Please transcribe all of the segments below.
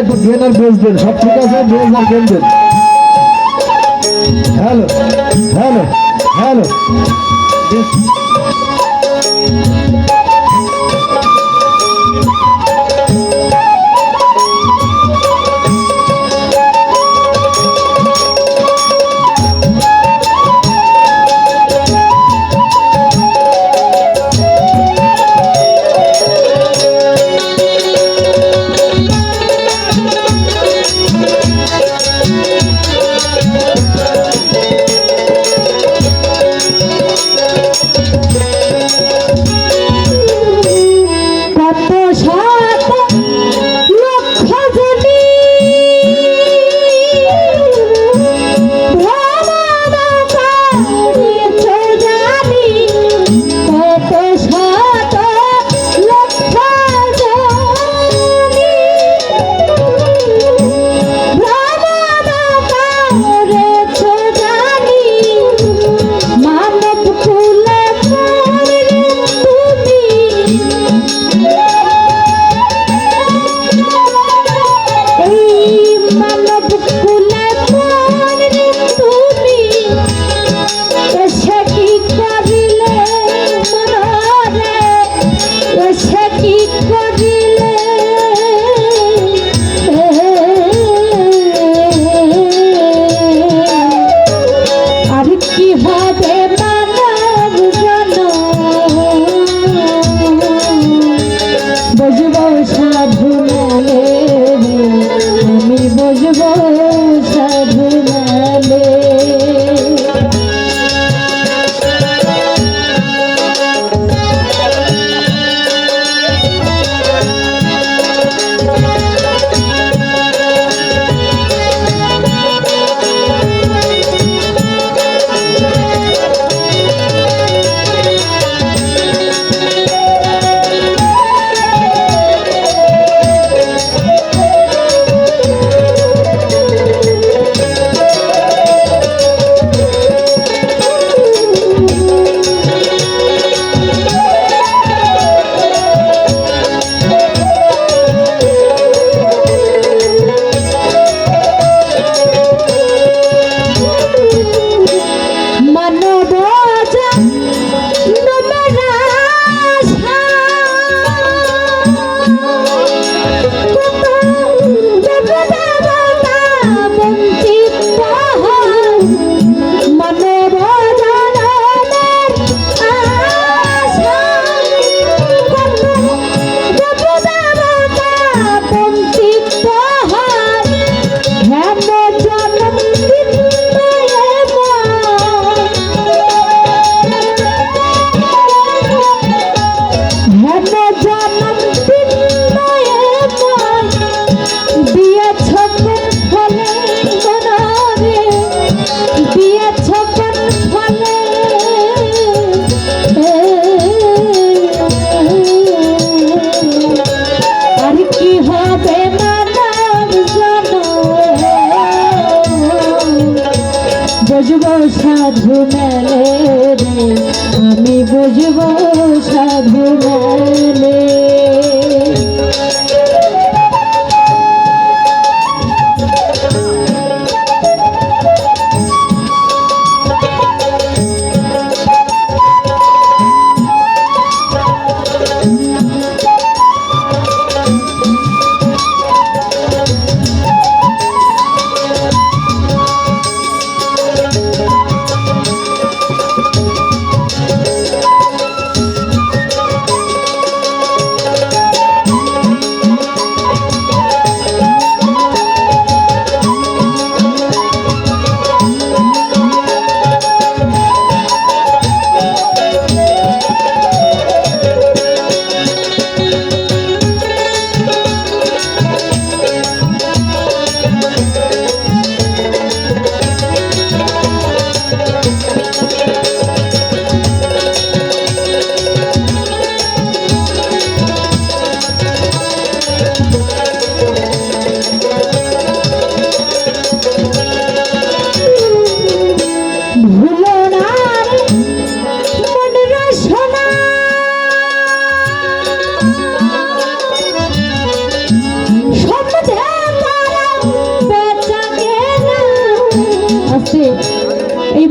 একটু ড্রেন আর বেস দেন, সব ঠিক আছে, ড্রেন আর বেস দেন। Hello hello hello.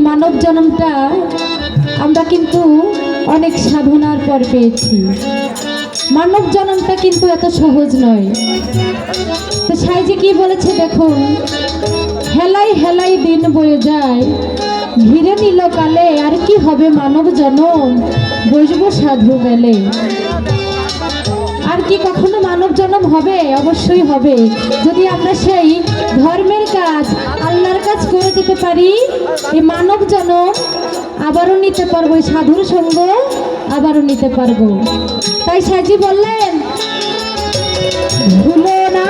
মানব জন্মটা আমরা কিন্তু অনেক সাধনার পর পেয়েছি। মানব জন্মটা কিন্তু এত সহজ নয়। তো সাইজি কি বলেছে দেখুন হেলাই হেলাই দিন বয়ে যায়, ঘিরে নিল কালে, আর কি হবে মানব জনম বসবো সাধু বেলে। আর কি কখনো মানব জনম হবে? অবশ্যই হবে। যদি আমরা সেই ধর্মের কাজ, আল্লাহর কাজ করে যেতে পারি, এই মানব যেন আবারও নিতে পারব সাধুর সঙ্গ আবারও নিতে পারব। তাই সাজি বললেন, ভুলো না।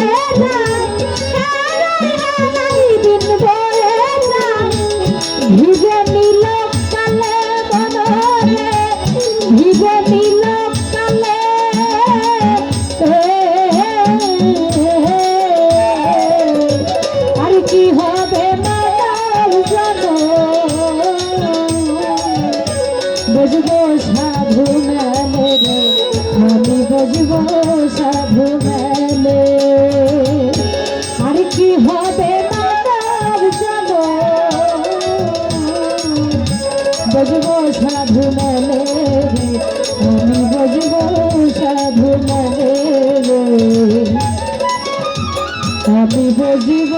যায় বুঝব সাধু মনে আমি বুঝব সাধু মনে। আমি বুঝব